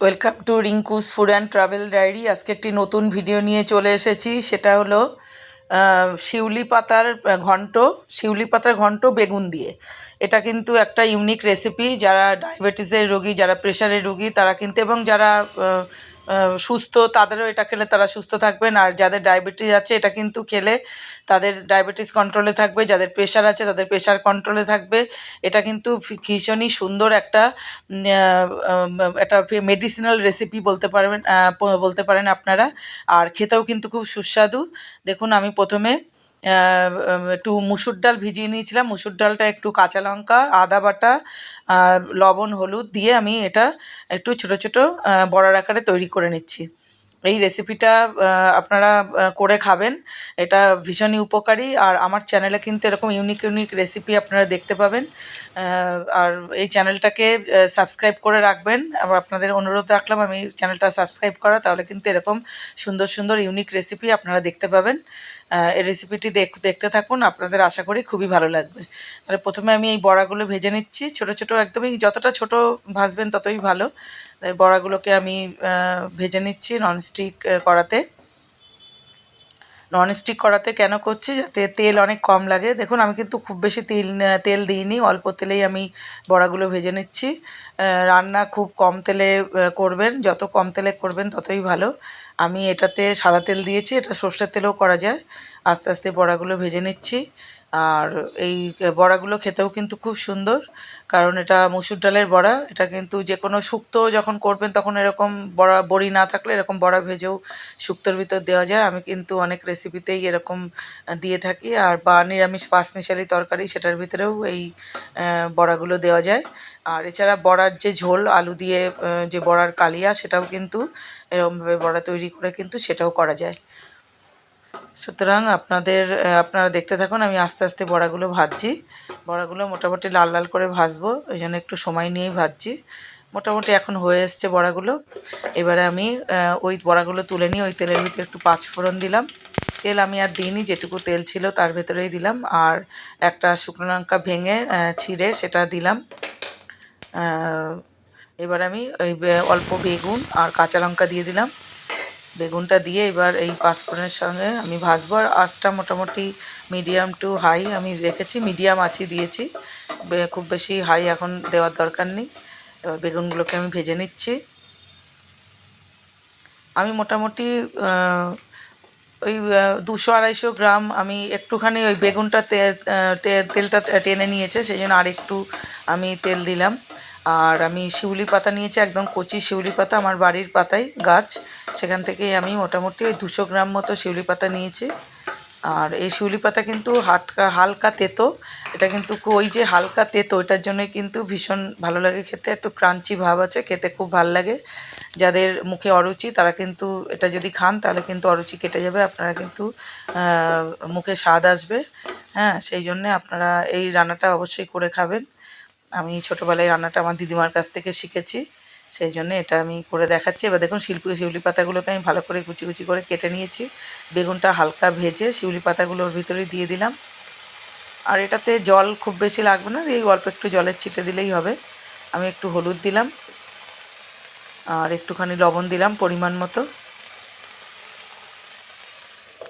Welcome to Rinku's food and travel diary আজকে একটি নতুন ভিডিও নিয়ে চলে এসেছি। সেটা হলো শিউলি পাতার ঘন্ট, শিউলি পাতার ঘন্ট বেগুন দিয়ে। এটা কিন্তু একটা ইউনিক রেসিপি যারা ডায়াবেটিসের রোগী, যারা প্রেশারের রোগী, তারা কিন্তু, এবং যারা সুস্থ, তাদেরও এটা খেলে তারা সুস্থ থাকবেন। আর যাদের ডায়াবেটিস আছে, এটা কিন্তু খেলে তাদের ডায়াবেটিস কন্ট্রোলে থাকবে। যাদের প্রেশার আছে, তাদের প্রেশার কন্ট্রোলে থাকবে। এটা কিন্তু ভীষণই সুন্দর একটা একটা মেডিসিনাল রেসিপি বলতে পারবেন বলতে পারেন আপনারা। আর খেতেও কিন্তু খুব সুস্বাদু। দেখুন, আমি প্রথমে একটু মুসুর ডাল ভিজিয়ে নিয়েছিলাম। মুসুর ডালটা একটু কাঁচা লঙ্কা, আদা বাটা লবণ, হলুদ দিয়ে আমি এটা একটু ছোটো ছোটো বড়ার আকারে তৈরি করে নিচ্ছি। এই রেসিপিটা আপনারা করে খাবেন। এটা ভীষণই উপকারী। আর আমার চ্যানেলে কিন্তু এরকম ইউনিক ইউনিক রেসিপি আপনারা দেখতে পাবেন। আর এই চ্যানেলটাকে সাবস্ক্রাইব করে রাখবেন। আপনাদের অনুরোধ রাখলাম, আমি চ্যানেলটা সাবস্ক্রাইব করা, তাহলে কিন্তু এরকম সুন্দর সুন্দর ইউনিক রেসিপি আপনারা দেখতে পাবেন। এই রেসিপিটি দেখ- দেখতে থাকুন। আপনাদের আশা করি খুবই ভালো লাগবে। তাহলে প্রথমে আমি এই বড়াগুলো ভেজে নিচ্ছি। ছোট ছোট, একদমই যতটা ছোট ভাজবেন ততই ভালো। বড়াগুলোকে আমি ভেজে নিচ্ছি ননস্টিক কড়াতে। ননস্টিক করাতে কেন করছি? যাতে তেল অনেক কম লাগে। দেখুন, আমি কিন্তু খুব বেশি তেল তেল দিইনি। অল্প তেলেই আমি বড়াগুলো ভেজে নিচ্ছি। রান্না খুব কম তেলে করবেন। যত কম তেলে করবেন, ততই ভালো। আমি এটাতে সাদা তেল দিয়েছি। এটা সর্ষের তেলেও করা যায়। আস্তে আস্তে বড়াগুলো ভেজে নিচ্ছি। আর এই বড়াগুলো খেতেও কিন্তু খুব সুন্দর। কারণ এটা মুসুর ডালের বড়া। এটা কিন্তু যে কোনো শুক্তো যখন করবেন তখন এরকম বড়া, বড়ি না থাকলে এরকম বড়া ভেজেও শুক্তোর ভিতর দেওয়া যায়। আমি কিন্তু অনেক রেসিপিতেই এরকম দিয়ে থাকি। আর বা নিরামিষ পাঁচমিশালি তরকারি সেটার ভিতরেও এই বড়াগুলো দেওয়া যায়। আর এছাড়া বড়ার যে ঝোল, আলু দিয়ে যে বড়ার কালিয়া সেটাও কিন্তু এরকমভাবে বড়া তৈরি করে কিন্তু সেটাও করা যায়। সুতরাং আপনাদের আপনারা দেখতে থাকুন, আমি আস্তে আস্তে বড়াগুলো ভাজছি। বড়াগুলো মোটামুটি লাল লাল করে ভাজবো, ওই জন্য একটু সময় নিয়েই ভাজছি। মোটামুটি এখন হয়ে এসছে বড়াগুলো। এবারে আমি ওই বড়াগুলো তুলে নিয়ে ওই তেলের ভিতরে একটু পাঁচ ফোড়ন দিলাম। তেল আমি আর দিইনি, যেটুকু তেল ছিল তার ভেতরেই দিলাম। আর একটা শুকনো লঙ্কা ভেঙে ছিঁড়ে সেটা দিলাম। এবার আমি ওই অল্প বেগুন আর কাঁচা লঙ্কা দিয়ে দিলাম। বেগুনটা দিয়ে এবার এই পাঁচফোড়নের সঙ্গে আমি ভাজবো। আর আঁচটা মোটামুটি মিডিয়াম টু হাই আমি রেখেছি মিডিয়াম আঁচই দিয়েছি। খুব বেশি হাই এখন দেওয়ার দরকার নেই। এবার বেগুনগুলোকে আমি ভেজে নিচ্ছি। আমি মোটামুটি ওই দুশো আড়াইশো গ্রাম আমি একটুখানি ওই বেগুনটা তেলটা টেনে নিয়েছে, সেই জন্য আর একটু আমি তেল দিলাম। আর আমি শিউলি পাতা নিয়েছি, একদম কচি শিউলি পাতা, আমার বাড়ির পাতাই গাছ। সেখান থেকেই আমি মোটামুটি ওই দুশো গ্রাম মতো শিউলি পাতা নিয়েছি। আর এই শিউলি পাতা কিন্তু হালকা হালকা তেতো। এটা কিন্তু ওই যে হালকা তেতো, এটার জন্যই কিন্তু ভীষণ ভালো লাগে খেতে। একটু ক্রাঞ্চি ভাব আছে, খেতে খুব ভালো লাগে। যাদের মুখে অরুচি, তারা কিন্তু এটা যদি খান, তাহলে কিন্তু অরুচি কেটে যাবে। আপনারা কিন্তু মুখে স্বাদ আসবে। হ্যাঁ সেই জন্যে আপনারা এই রান্নাটা অবশ্যই করে খাবেন। আমি ছোটোবেলায় রান্নাটা আমার দিদিমার কাছ থেকে শিখেছি। সেই জন্য এটা আমি করে দেখাচ্ছি। এবার দেখুন শিল্পী শিউলি পাতাগুলোকে আমি ভালো করে কুচি কুচি করে কেটে নিয়েছি। বেগুনটা হালকা ভেজে শিউলি পাতাগুলোর ভিতরে দিয়ে দিলাম। আর এটাতে জল খুব বেশি লাগবে না, এই অল্প একটু জলের ছিটে দিলেই হবে। আমি একটু হলুদ দিলাম। আর একটুখানি লবণ দিলাম পরিমাণ মতো।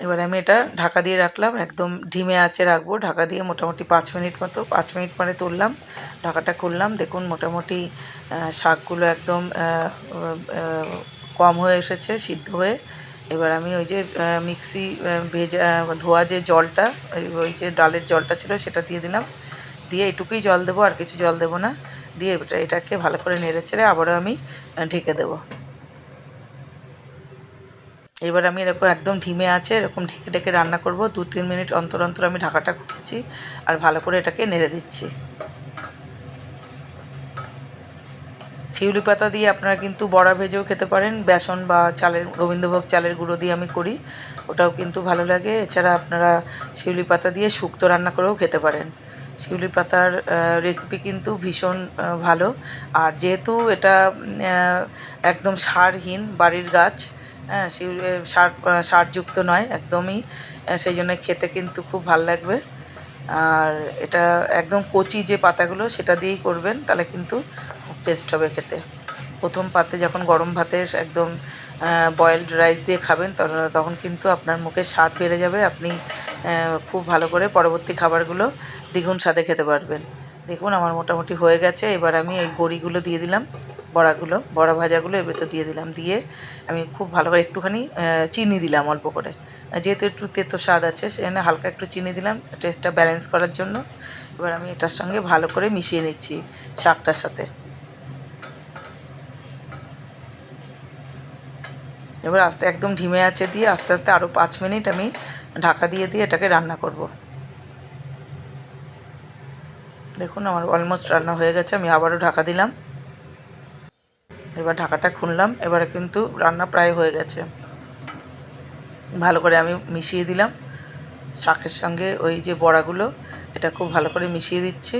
এবার আমি এটা ঢাকা দিয়ে রাখলাম, একদম ঢিমে আঁচে রাখব, ঢাকা দিয়ে মোটামুটি পাঁচ মিনিট মতো, পাঁচ মিনিট পরে তুললাম, ঢাকাটা খুললাম, দেখুন মোটামুটি শাকগুলো একদম কম হয়ে এসেছে, সিদ্ধ হয়ে, এবার আমি ওই যে মিক্সি ভেজা ধোয়া যে জলটা, ওই যে ডালের জলটা ছিল সেটা দিয়ে দিলাম, দিয়ে এটুকুই জল দেবো, আর কিছু জল দেবো না, দিয়ে এটা এটাকে ভালো করে নেড়ে চেড়ে আবারও আমি ঢেকে দেবো। এবার আমি এরকম একদম ঢিমে আছে, এরকম ঢেকে ঢেকে রান্না করব। দু তিন মিনিট অন্তর অন্তর আমি ঢাকাটা খুলছি আর ভালো করে এটাকে নেড়ে দিচ্ছি। শিউলি পাতা দিয়ে আপনারা কিন্তু বড়া ভেজেও খেতে পারেন। বেসন বা চালের, গোবিন্দভোগ চালের গুঁড়ো দিয়ে আমি করি। ওটাও কিন্তু ভালো লাগে। এছাড়া আপনারা শিউলি পাতা দিয়ে শুক্তো রান্না করেও খেতে পারেন। শিউলি পাতার রেসিপি কিন্তু ভীষণ ভালো। আর যেহেতু এটা একদম সারহীন বাড়ির গাছ হ্যাঁ সার সারযুক্ত নয়, একদমই। সেই জন্য খেতে কিন্তু খুব ভালো লাগবে। আর এটা একদম কচি যে পাতাগুলো, সেটা দিয়েই করবেন, তাহলে কিন্তু খুব টেস্ট হবে খেতে। প্রথম পাতে যখন গরম ভাতে একদম বয়েলড রাইস দিয়ে খাবেন তখন- কিন্তু আপনার মুখের স্বাদ বেড়ে যাবে। আপনি খুব ভালো করে পরবর্তী খাবারগুলো দ্বিগুণ স্বাদে খেতে পারবেন। দেখুন, আমার মোটামুটি হয়ে গেছে। এবার আমি এই বড়িগুলো দিয়ে দিলাম, বড়াগুলো, বড়া ভাজাগুলো এর ভেতর দিয়ে দিলাম। দিয়ে আমি খুব ভালো করে একটুখানি চিনি দিলাম অল্প করে। যেহেতু একটু তেতো স্বাদ আছে সেখানে হালকা একটু চিনি দিলাম, টেস্টটা ব্যালেন্স করার জন্য। এবার আমি এটার সঙ্গে ভালো করে মিশিয়ে নিচ্ছি শাকটার সাথে। এবার আস্তে একদম ঢিমে আছে দিয়ে আস্তে আস্তে আরও পাঁচ মিনিট আমি ঢাকা দিয়ে দিয়ে এটাকে রান্না করব। দেখুন, আমার অলমোস্ট রান্না হয়ে গেছে, আমি আবারও ঢাকা দিলাম। এবার ঢাকাটা খুললাম, এবারে কিন্তু রান্না প্রায় হয়ে গেছে। ভালো করে আমি মিশিয়ে দিলাম। শাকের সঙ্গে ওই যে বড়াগুলো, এটা খুব ভালো করে মিশিয়ে দিচ্ছি।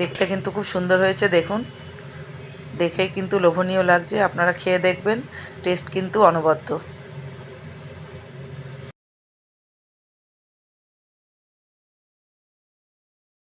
দেখতে কিন্তু খুব সুন্দর হয়েছে, দেখুন। দেখে কিন্তু লোভনীয় লাগছে, আপনারা খেয়ে দেখবেন টেস্ট কিন্তু অনবদ্য।